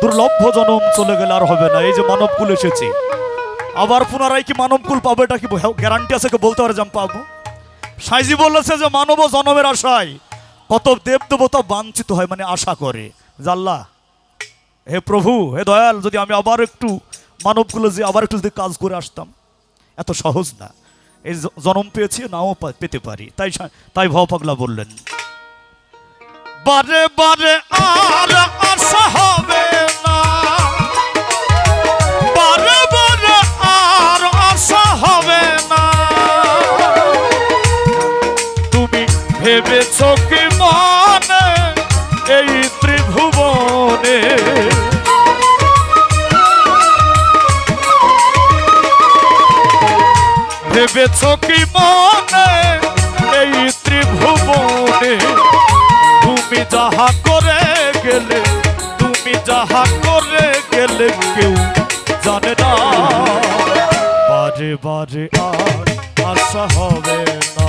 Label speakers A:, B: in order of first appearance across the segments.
A: দুর্লভ্য জনম চলে গেলে আর হবে না। এই যে মানব কুল এসেছি। আবার পুনরায় কি মানব কুল পাবো এটা কি গ্যারান্টি আছে বলতে পারে যে পাবো? সাইজি বলেছে যে মানব জনমের আশায় কত দেব দেবতা বাঞ্ছিত হয় মানে আশা করে। জাল্লা হে প্রভু, হে দয়াল, যদি আমি আবার একটু মানবগুলো যে আবার একটু যদি কাজ করে আসতাম, এত সহজ না। এই জনম পেয়েছি, নাও পেতে পারি। তাই তাই ভব পাগলা বললেন। বারে বারে আর আশা ভেবেছ কি মনে এই ত্রিভুবনে। ভেবেছ কি মনে এই ত্রিভুবনে। তুমি যাহা করে গেলে, তুমি যাহা করে গেলে কেউ জানে না। বারে বারে আর আশা হবে না।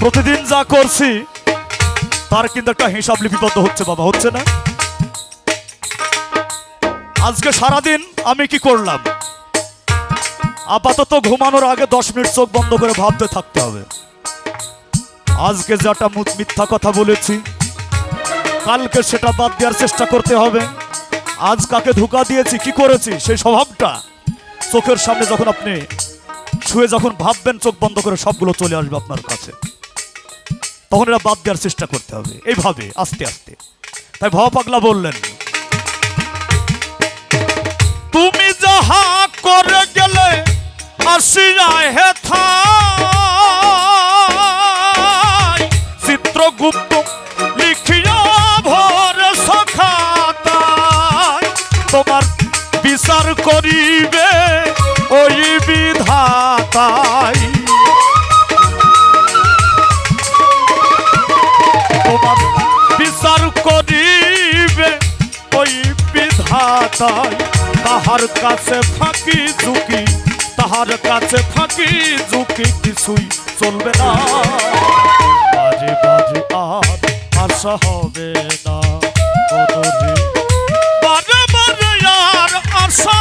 A: প্রতিদিন যা করছি, তার কিন্তু একটা হিসাব লিপিবদ্ধ হচ্ছে বাবা, হচ্ছে না? আজকে সারাদিন আমি কি করলাম? আপাতত ঘুমানোর আগে দশ মিনিট চোখ বন্ধ করে ভাবতে থাকতে হবে। আজকে যেটা মিথ্যা কথা বলেছি, কালকে সেটা বাদ দেওয়ার চেষ্টা করতে হবে। আজ কাকে ধোকা দিয়েছি, কি করেছি, সেই স্বভাবটা চোখের সামনে যখন আপনি শুয়ে যখন ভাববেন, চোখ বন্ধ করে সবগুলো চলে আসবে আপনার কাছে। তখন এটা বাদ দেওয়ার চেষ্টা করতে হবে। এইভাবে, আস্তে আস্তে। তাই ভাব পাগলা বললেন, তুমি যাহা করে গেলে হে তাহার কাছে ফাঁকি ঝুঁকি, তাহার কাছে ফাঁকি ঝুঁকি কিছুই চলবে না। বাজে বাজে আর আশা হবে না। বাজে বাজে আর আশা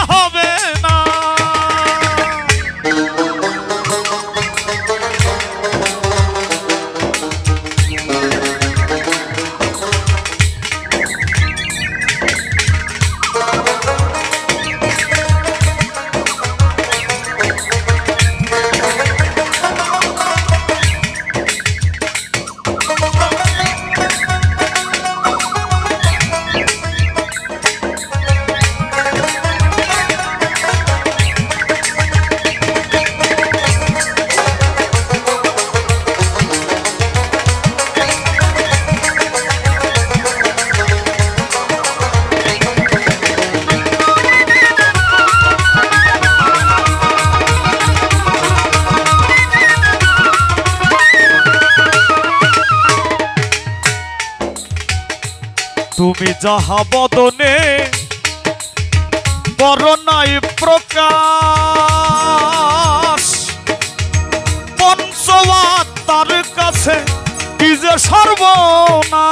A: তুমি যাহা বদনে করোনাই প্রকাশ। পঞ্চবাদ তার কাছে কি যে সর্বনা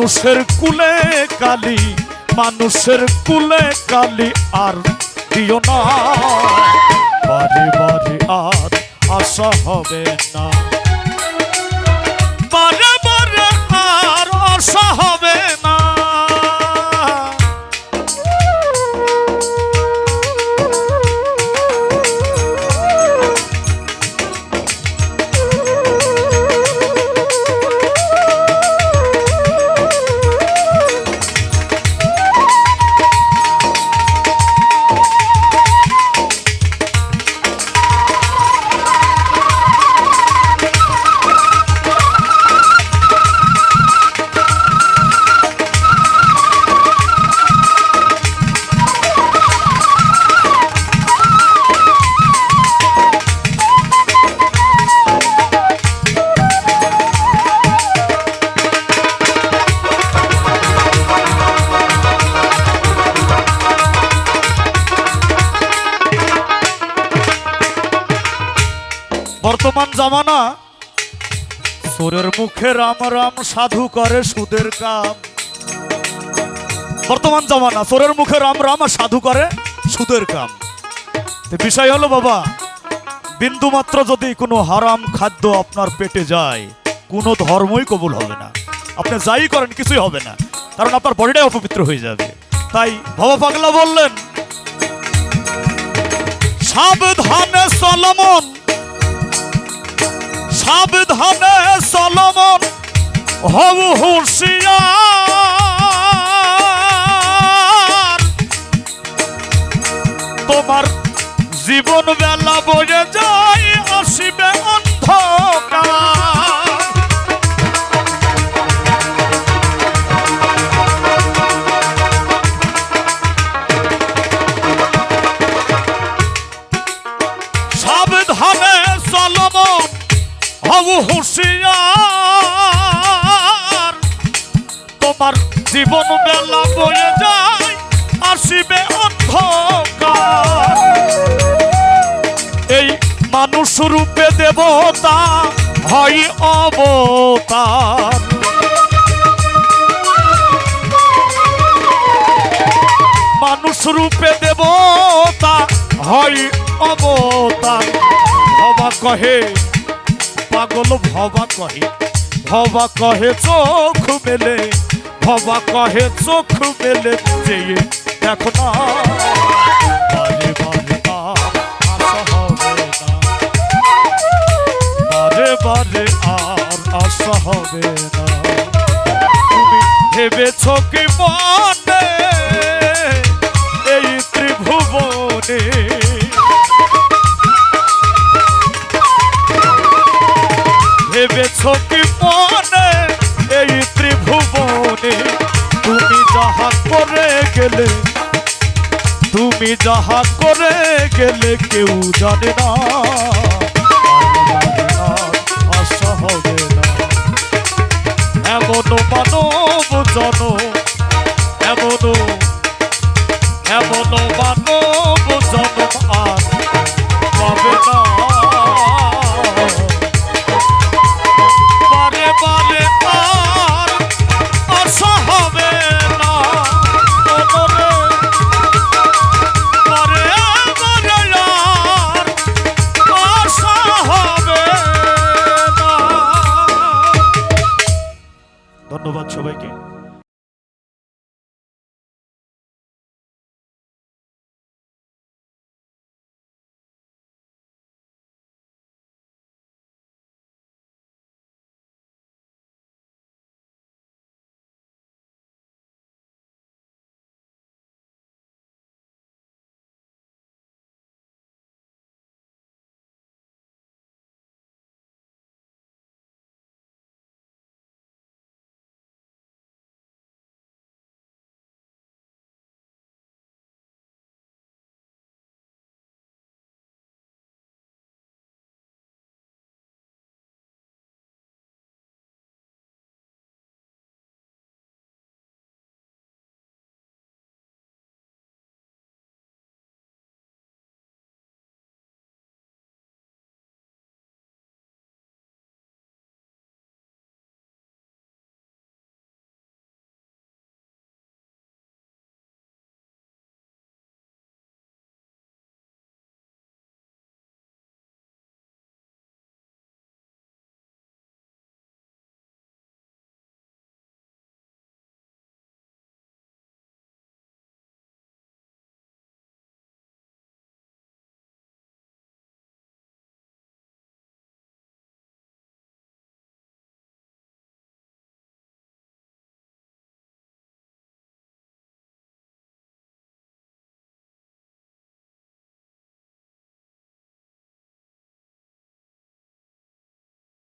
A: মানুষের কুলে কালি মানুষের কুলে কালি আর দিও না। বারে বারে আর আশা হবে না। বর্তমান জামানা। সোরের মুখে রাম রাম সাধু করে সুদের কাম বর্তমান জামানা, সোরের মুখে রাম রাম আর সাধু করে সুদের কাম বিষয় হলো বাবা বিন্দু মাত্র যদি কোনো হারাম খাদ্য আপনার পেটে যায়, কোনো ধর্মই কবুল হবে না। আপনি যাই করেন, কিছুই হবে না। কারণ আপনার বডিটাই অপবিত্র হয়ে যাবে। তাই ভবা পাগলা বললেন, সাবধানে সলমন। সাবধানে সলমন হব হুঁশিয়ার। তোমার জীবন বেলা বয়ে যায়। বেলা বয়ে যায়, আসিবে অন্ধকার। এই মানুষ রূপে দেবতা হয় অবতার। মানুষ রূপে দেবতা হয় অবতার। ভবা কহে, পাগল ভবা কহে ভবা কহে চোখ মেলে। ভবা কহে, চোখ মেলে যেয়ে দেখো না। বারে বারে আর বারে বারে আর আশা হবে না। তুমি ভেবেছ কি মনে গেলে তুমি যাহা করে গেলে কেউ জানে না। এমন মানব জন